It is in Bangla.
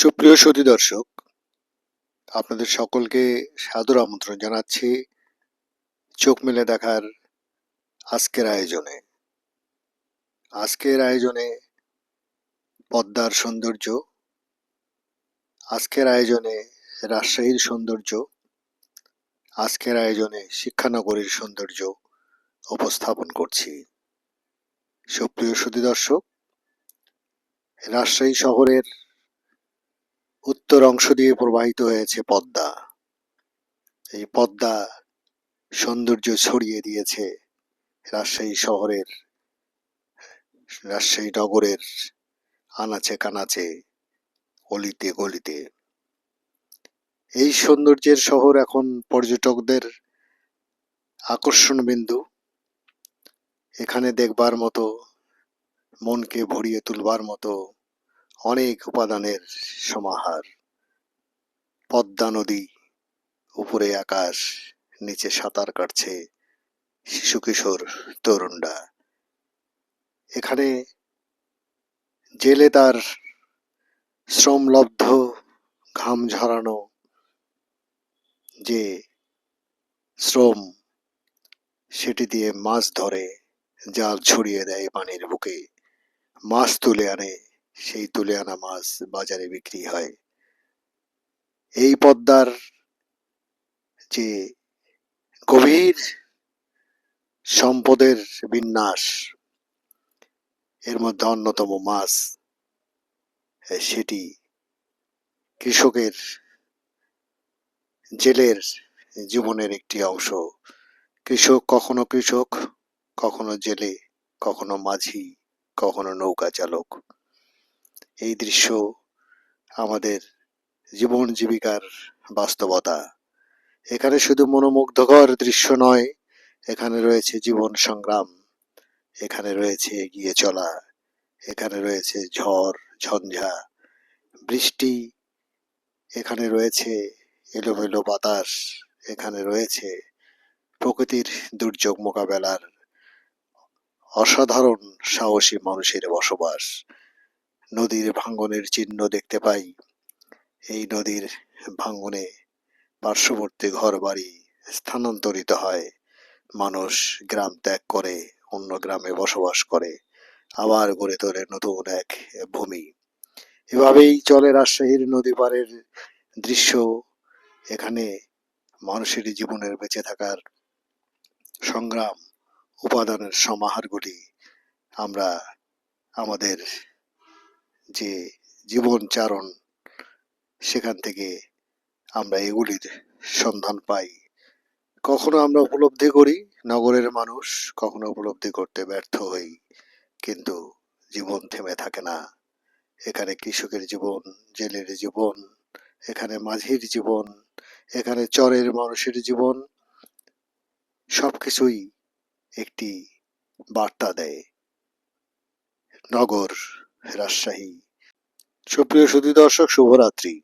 সুপ্রিয় সুধী দর্শক, আপনাদের সকলকে সাদর আমন্ত্রণ জানাচ্ছি চোখ মেলে দেখার আজকের আয়োজনে। আজকের আয়োজনে পদ্মার সৌন্দর্য, আজকের আয়োজনে রাজশাহীর সৌন্দর্য, আজকের আয়োজনে শিক্ষানগরীর সৌন্দর্য উপস্থাপন করছি। সুপ্রিয় সুধী দর্শক, রাজশাহী শহরের উত্তর অংশ দিয়ে প্রবাহিত হয়েছে পদ্মা। এই পদ্মা সৌন্দর্য ছড়িয়ে দিয়েছে রাজশাহী শহরের, রাজশাহী নগরের আনাচে কানাচে, অলিতে গলিতে। এই সৌন্দর্যের শহর এখন পর্যটকদের আকর্ষণ বিন্দু। এখানে দেখবার মতো, মনকে ভরিয়ে তুলবার মতো অনেক উপাদানের সমাহার। পদ্মা নদী, উপরে আকাশ, নিচে সাঁতার কাটছে শিশু কিশোর তরুণরা। এখানে জেলে তার শ্রমলব্ধ ঘাম ঝরানো যে শ্রম, সেটি দিয়ে মাছ ধরে, জাল ছড়িয়ে দেয় পানির বুকে, মাছ তুলে আনে সেই তুলে আনা মাছ বাজারে বিক্রি হয়। এই পদ্মার যে গভীর সম্পদের বিন্যাস, এর মধ্যে অন্যতম মাছ সেটি কৃষকের জেলের জীবনের একটি অংশ। কৃষক কখনো কৃষক, কখনো জেলে, কখনো মাঝি, কখনো নৌকা চালক এই দৃশ্য আমাদের জীবন জীবিকার বাস্তবতা। এখানে শুধু মনোমুগ্ধকর দৃশ্য নয়, এখানে রয়েছে জীবন সংগ্রাম, এখানে রয়েছে এগিয়ে চলা, এখানে রয়েছে ঝড়, ঝঞ্ঝা, বৃষ্টি, এখানে রয়েছে এলোমেলো বাতাস, এখানে রয়েছে প্রকৃতির দুর্যোগ মোকাবেলার অসাধারণ সাহসী মানুষের বসবাস। নদীর ভাঙ্গনের চিহ্ন দেখতে পাই। এই নদীর ভাঙ্গনে পার্শ্ববর্তী ঘরবাড়ি স্থানান্তরিত হয়। মানুষ গ্রাম ত্যাগ করে, অন্য গ্রামে বসবাস করে, আবার গড়ে তোলে নতুন এক ভূমি। এভাবেই চলে রাজশাহীর নদী পাড়ের দৃশ্য। এখানে মানুষের জীবনের বেঁচে থাকার সংগ্রাম, উপাদানের সমাহারগুলি আমরা আমাদের যে জীবনচারণ, সেখান থেকে আমরা এগুলির সন্ধান পাই। কখনো আমরা উপলব্ধি করি, নগরের মানুষ কখনো উপলব্ধি করতে ব্যর্থ হই, কিন্তু জীবন থেমে থাকে না। এখানে কৃষকের জীবন, জেলের জীবন, এখানে মাঝির জীবন, এখানে চরের মানুষের জীবন সব কিছুই একটি বার্তা দেয়। নগর রাজশাহী সুপ্রিয় সুধী দর্শক শুভরাত্রি।